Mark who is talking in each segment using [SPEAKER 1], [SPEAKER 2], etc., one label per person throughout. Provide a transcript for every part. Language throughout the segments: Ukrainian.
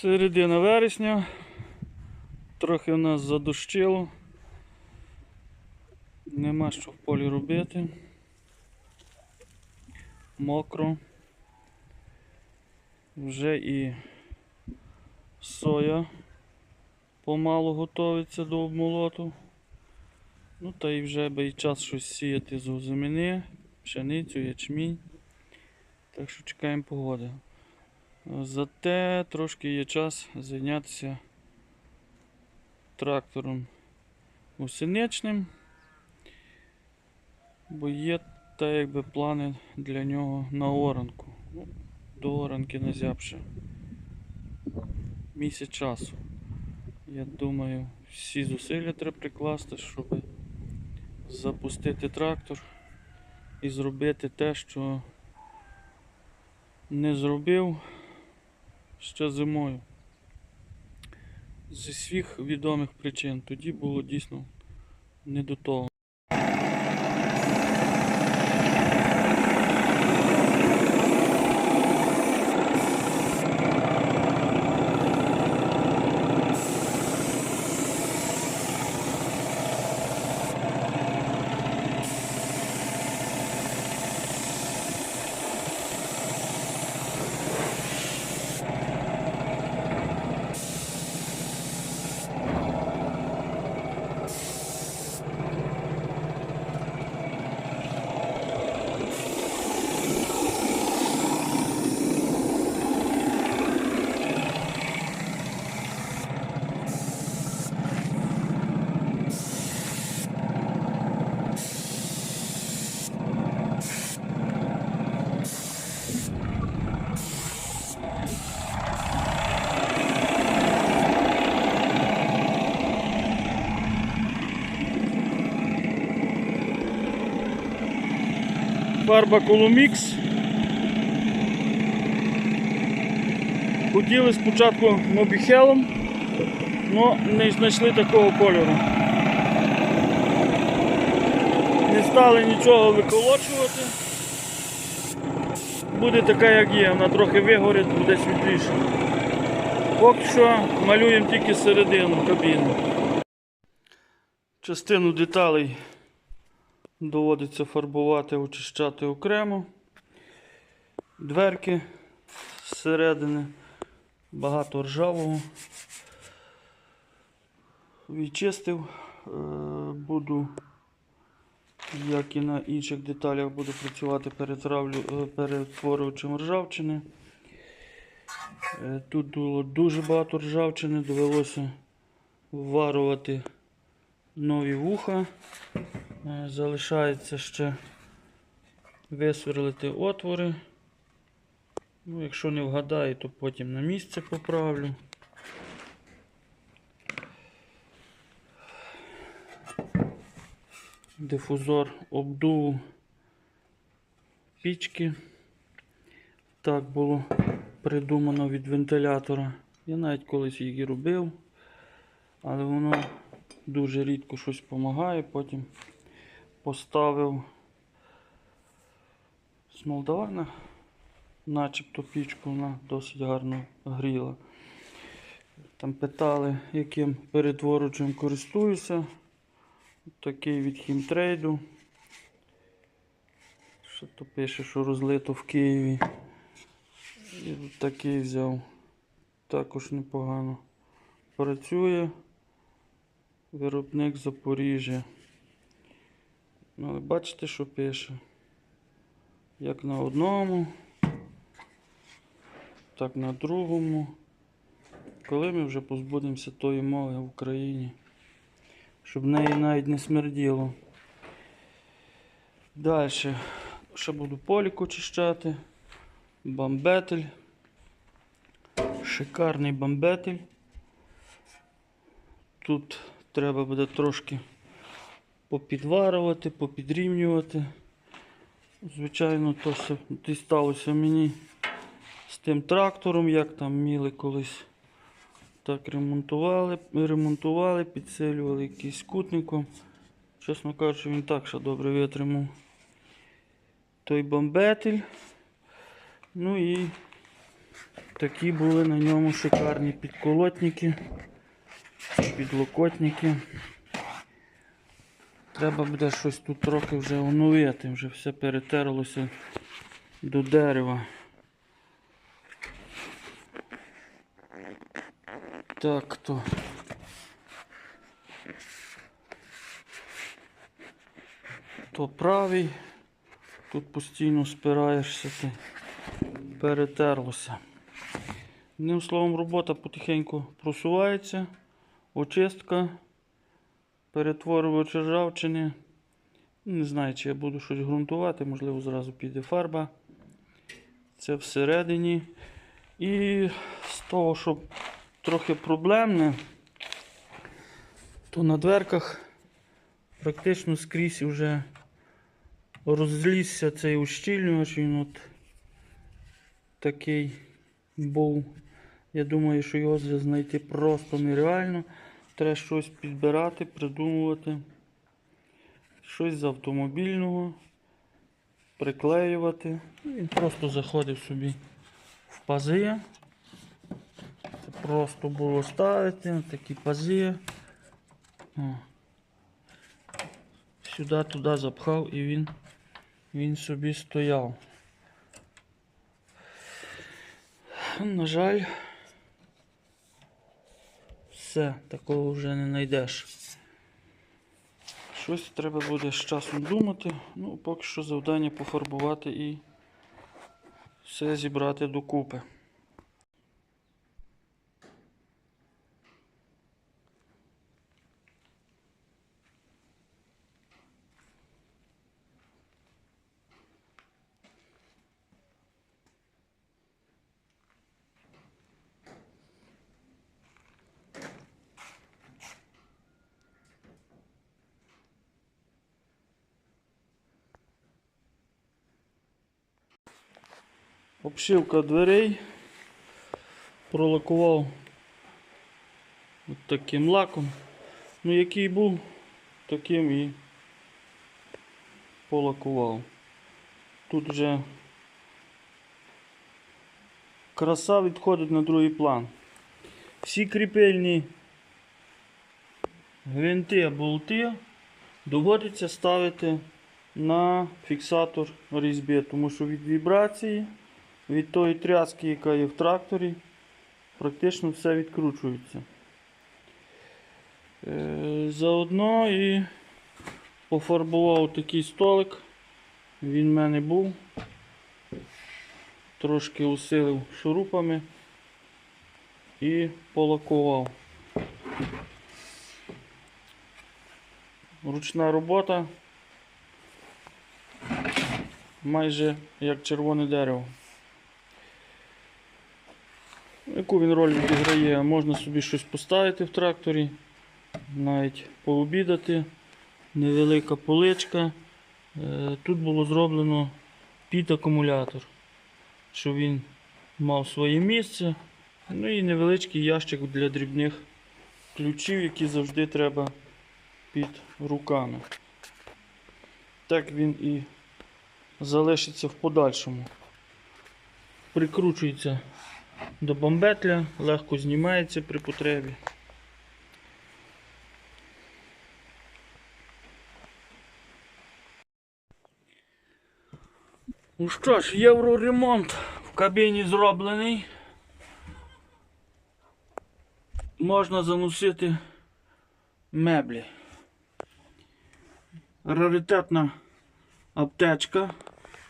[SPEAKER 1] Середина вересня. Трохи в нас задощило. Нема що в полі робити. Мокро. Вже і соя помалу готується до обмолоту. Ну та і вже би і час щось сіяти з озимини, пшеницю, ячмінь. Так що чекаємо погоди. Зате трошки є час зайнятися трактором гусеничним, бо є та якби плани для нього на оранку. Ну, до оранки назябше. Місяць часу. Я думаю, всі зусилля треба прикласти, щоб запустити трактор і зробити те, що не зробив ще зимою. Зі всіх відомих причин. Тоді було дійсно не до того. Фарба Коломікс. Хотіли спочатку мобіхелом, але не знайшли такого кольору. Не стали нічого виколочувати. Буде така, як є, вона трохи вигорить, буде світліше. Поки що малюємо тільки середину кабіни. Частину деталей доводиться фарбувати, очищати окремо. Дверки зсередини, багато ржавого. Відчистив, Е, буду, як і на інших деталях, буду працювати перетравлю, е, перетворювачем ржавчини. Е, Тут було дуже багато ржавчини, довелося вварувати нові вуха. Е, Залишається ще висверлити отвори. Ну, якщо не вгадаю, то потім на місце поправлю. Дифузор обдуву пічки. Так було придумано від вентилятора. Я навіть колись її робив, але воно дуже рідко щось допомагає. Потім поставив з Молдавана, начебто пічку вона досить гарно гріла. Там питали, яким перетворювачем користуюся. Такий від хімтрейду. Що то пише, що розлито в Києві. І такий взяв. Також непогано працює. Виробник Запоріжжя. Ну, але бачите, що пише. Як на одному, так на другому. Коли ми вже позбудемося тої мови в Україні, щоб неї навіть не смерділо. Далі. Ще буду полік очищати. Бамбетель. Шикарний бамбетель. Тут треба буде трошки попідварювати, попідрівнювати. Звичайно, то все дісталося мені з тим трактором, як там міли колись так ремонтували, ремонтували, підсилювали якийсь кутником. Чесно кажучи, він так ще добре витримав. Той бомбетель. Ну і Такі були на ньому шикарні підколотники, підлокотники. Треба буде щось тут трохи вже оновити, вже все перетерлося до дерева. Так то. То правий. Тут постійно спираєшся ти. Перетерлося. Одним словом, робота потихеньку просувається. Очистка, перетворювач ржавчини. Не знаю, чи я буду щось ґрунтувати, можливо, зразу піде фарба. Це всередині. І з того, що трохи проблемне, то на дверках практично скрізь вже розлізся цей ущільнювач. Він от такий був. Я думаю, що його знайти просто нереально. Треба щось підбирати, придумувати. Щось з автомобільного, приклеювати. Ну, Він просто заходив собі в пази. Це просто було ставити такі пази. Сюди туди запхав і він, він собі стояв. На жаль, все, такого вже не знайдеш. Щось треба буде з часом думати. Ну, поки що завдання пофарбувати і все зібрати докупи. Обшивка дверей. Пролакував от таким лаком. Ну, який був, таким і полакував. Тут вже краса відходить на другий план. Всі кріпельні гвинти, болти доводиться ставити на фіксатор різьби, тому що від вібрації, від тої тряски, яка є в тракторі, практично все відкручується. Е, Заодно і пофарбував такий столик. Він в мене був. Трошки усилив шурупами і полакував. Ручна робота майже як червоне дерево. Яку він роль відіграє? Можна собі щось поставити в тракторі, навіть пообідати, невелика поличка. Е, Тут було зроблено під акумулятор, щоб він мав своє місце. Ну і невеличкий ящик для дрібних ключів, які завжди треба під руками. Так він і залишиться в подальшому. Прикручується до бомбетля, легко знімається при потребі. Ну що ж, євроремонт в кабіні зроблений. Можна заносити меблі. Раритетна аптечка.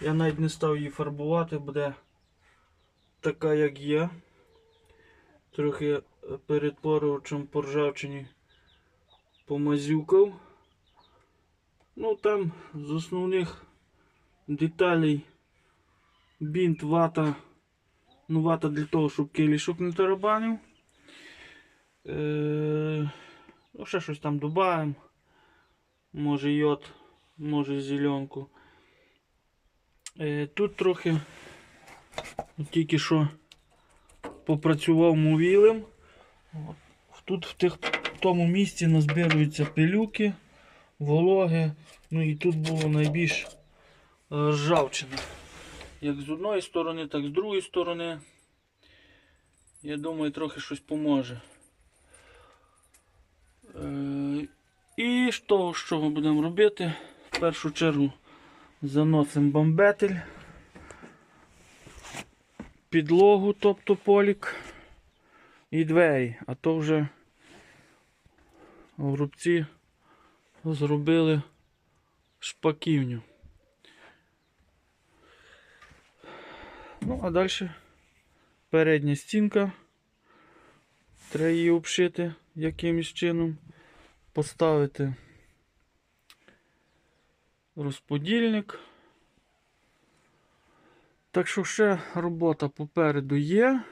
[SPEAKER 1] Я навіть не став її фарбувати, буде така, як є. Трохи перед поручем по ржавчині помазюкав. Ну там з основних деталей бінт, вата. Ну, вата для того, щоб келішок не тарабанив. Е, ну, ще щось там додаємо. Може йод, може зеленку. Е, тут трохи тільки що попрацював мовілем. Тут в, тих, в тому місці назбируються пилюки, вологи. Ну і тут було найбільш е, ржавчина. Як з одної сторони, так і з другої сторони. Я думаю, трохи щось поможе. Е, і з того, що ми будемо робити, в першу чергу заносимо бомбетель, підлогу, тобто полік і двері, а то вже грубці зробили шпаківню. Ну, а далі передня стінка. Треба її обшити якимось чином. Поставити розподільник. Так що ще робота попереду є.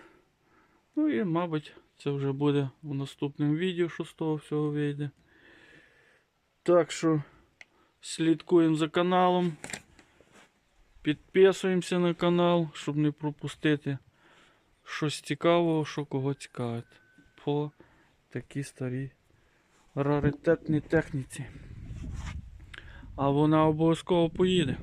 [SPEAKER 1] Ну і, мабуть, це вже буде в наступному відео, що з того всього вийде. Так що слідкуємо за каналом. Підписуємося на канал, щоб не пропустити щось цікавого, що кого цікавить. По такій старій раритетній техніці. А вона обов'язково поїде.